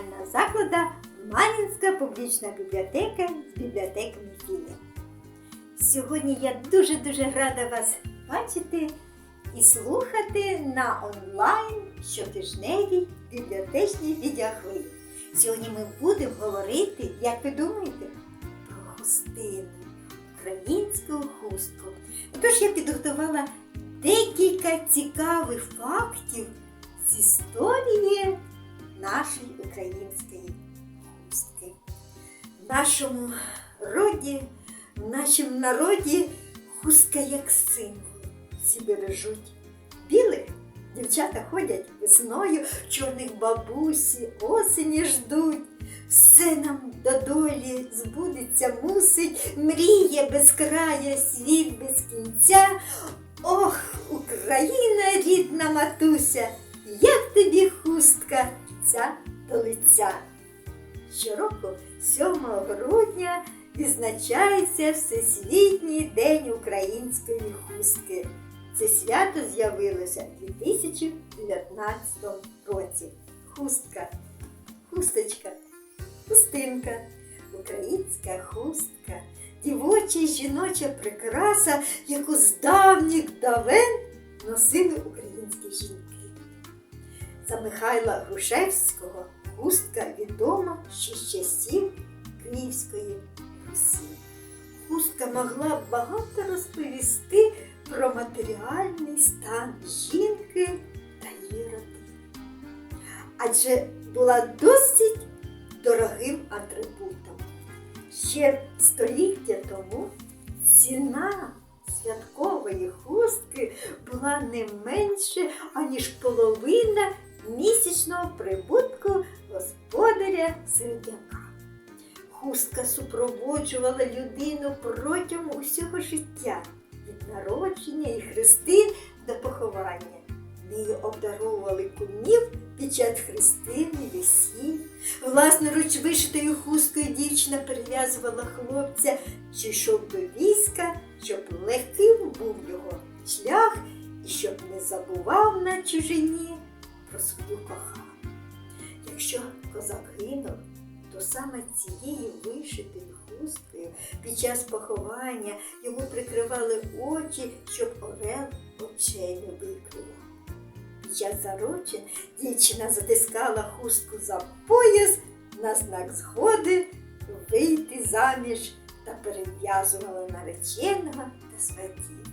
навчального закладу Манінська публічна бібліотека з бібліотеками філія. Сьогодні я дуже-дуже рада вас бачити і слухати на онлайн щотижневій бібліотечній відеохвилі. Сьогодні ми будемо говорити, як ви думаєте, про хустину, українську хустку. Отож я підготувала декілька цікавих фактів з історії нашої української хустки. В нашому роді, в нашому народі хустка як символ. Всі бережуть білих. Дівчата ходять весною, чорних бабусі, осені ждуть. Все нам до долі збудеться, мусить, мріє без края, світ без кінця. Ох, Україна, рідна матуся, як тобі хустка ця до лиця. Щороку, 7 грудня, відзначається Всесвітній день української хустки. Це свято з'явилося у 2019 році. Хустка, хусточка, хустинка, українська хустка, дівоча й жіноча прикраса, яку з давніх давен носили українські жінки. За Михайла Грушевського хустка відома ще з часів Київської Русі. Хустка могла багато розповісти про матеріальний стан жінки та її родини. Адже була досить дорогим атрибутом. Ще століття тому ціна святкової хустки була не менше, аніж половина місячного прибутку господаря середняка. Хустка супроводжувала людину протягом усього життя від народження і хрестин до поховання. Нею обдаровували кумів під час хрестин і весіль. Власноруч вишитою хусткою дівчина перев'язувала хлопця, що йшов до війська, щоб легким був його шлях і щоб не забував на чужині про свою кохану. Якщо козак гинув, то саме цією вишитою хусткою під час поховання йому прикривали очі, щоб орел очей не викривав. Під час зарочин дівчина затискала хустку за пояс на знак згоди вийти заміж та перев'язувала нареченого та сватів.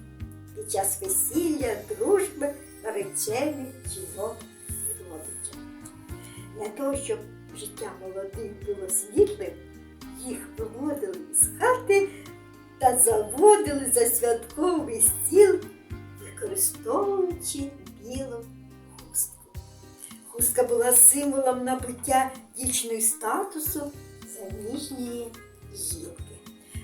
Під час весілля, дружби наречених жінок. Для того, щоб життя молодих було світлим, їх виводили з хати та заводили за святковий стіл, використовуючи білу хустку. Хустка була символом набуття дівчиною статусу заміжньої жінки.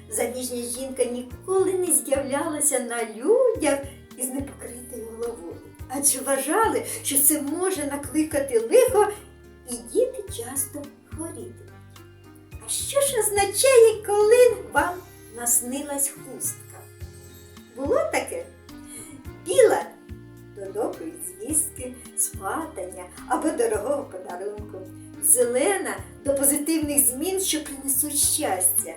Заміжня жінка ніколи не з'являлася на людях із непокритою головою, адже вважали, що це може накликати лихо і діти часто хворіти. А що ж означає, коли вам наснилась хустка? Було таке? Біла до доброї звістки, сватання або дорогого подарунку. Зелена до позитивних змін, що принесуть щастя.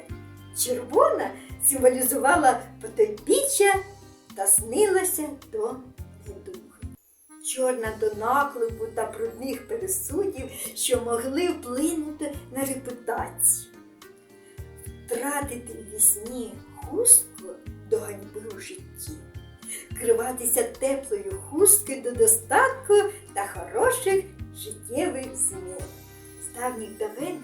Червона символізувала потойбіччя та снилася до недуги. Чорна до наклепу та брудних пересудів, що могли вплинути на репутацію. Втратити в вісні хустку до ганьби у житті, криватися теплою хустки до достатку та хороших життєвих змін. З давніх давен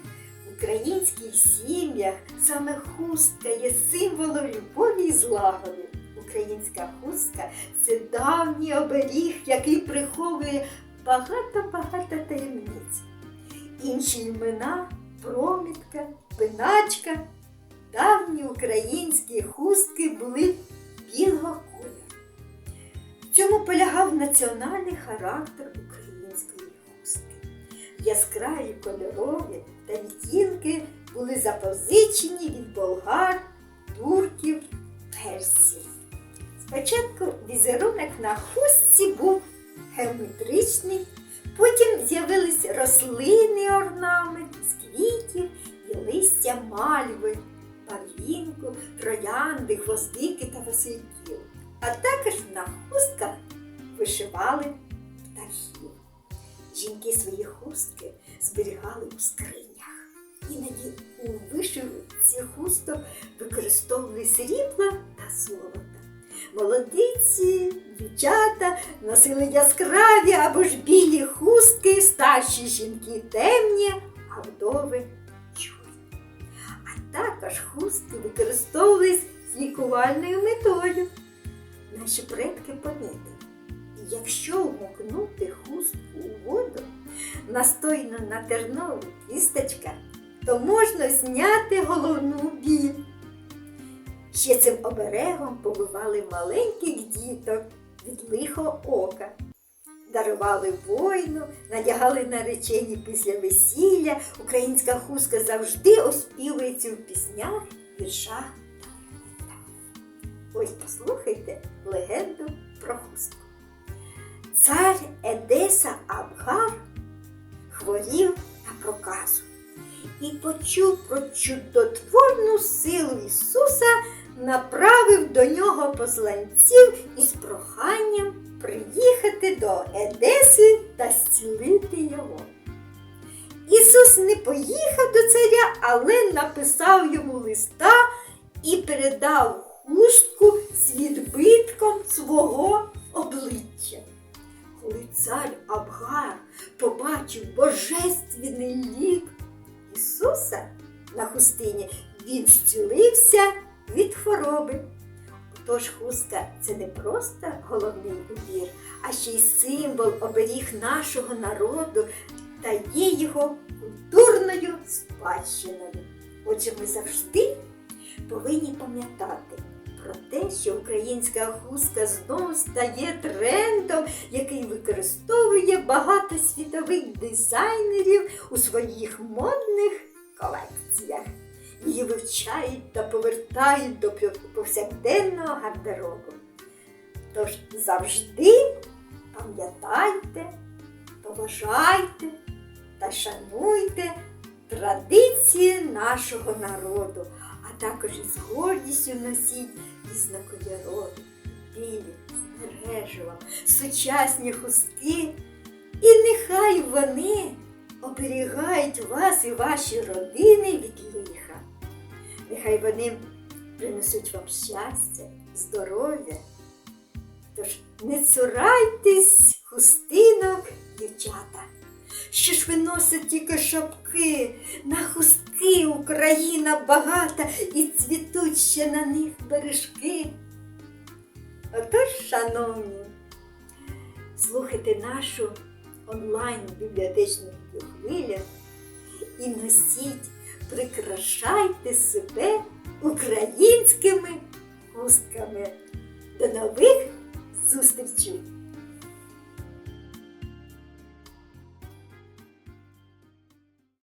в українських сім'ях саме хустка є символом любові і злагоди. Українська хустка це давній оберіг, який приховує багато-багато таємниць. Інші імена промітка, пиначка. Давні українські хустки були білого кольору. В цьому полягав національний характер української хустки. Яскраві кольорові та відтінки були запозичені від болгар, турків, персів. Спочатку візерунок на хустці був геометричний, потім з'явились рослини, орнамент з квітів і листя мальви, павінку, троянди, гвоздики та васильків. А також на хустках вишивали птахів. Жінки свої хустки зберігали у скринях. Іноді у вишивці хусток використовували срібла та золото. Молодиці, дівчата носили яскраві або ж білі хустки, старші жінки темні, а вдови чорні. А також хустки використовувались з лікувальною метою. Наші предки помітили, якщо вмокнути хустку у воду, настойно на тернову кісточка, то можна зняти головну біль. Ще цим оберегом побивали маленьких діток від лихого ока. Дарували воїну, надягали наречені після весілля. Українська хустка завжди оспівується в піснях, віршах та. Ось послухайте легенду про хустку. Цар Едеса Абгар хворів на проказу і почув про чудотворну силу Ісуса, направив до нього посланців із проханням приїхати до Едеси та зцілити його. Ісус не поїхав до царя, але написав йому листа і передав хустку з відбитком свого обличчя. Коли цар Абгар побачив божественний лік Ісуса на хустині, він зцілився від хвороби. Отож хустка це не просто головний убір, а ще й символ оберіг нашого народу та є його культурною спадщиною. Отже, ми завжди повинні пам'ятати про те, що українська хустка знову стає трендом, який використовує багато світових дизайнерів у своїх модних колекціях. Її вивчають та повертають до повсякденного гардеробу. Тож завжди пам'ятайте, поважайте та шануйте традиції нашого народу, а також із гордістю носіть різнокольорові, білі, з мереживом, сучасні хустки. І нехай вони оберігають вас і ваші родини від лиха. Нехай вони принесуть вам щастя, здоров'я. Тож не цурайтесь хустинок, дівчата. Що ж ви носите тільки шапки, на хустки Україна багата і цвітуть ще на них бережки. Отож, шановні, слухайте нашу онлайн бібліотечну хвилю і носіть, прикрашайте себе українськими хустками. До нових зустрічей!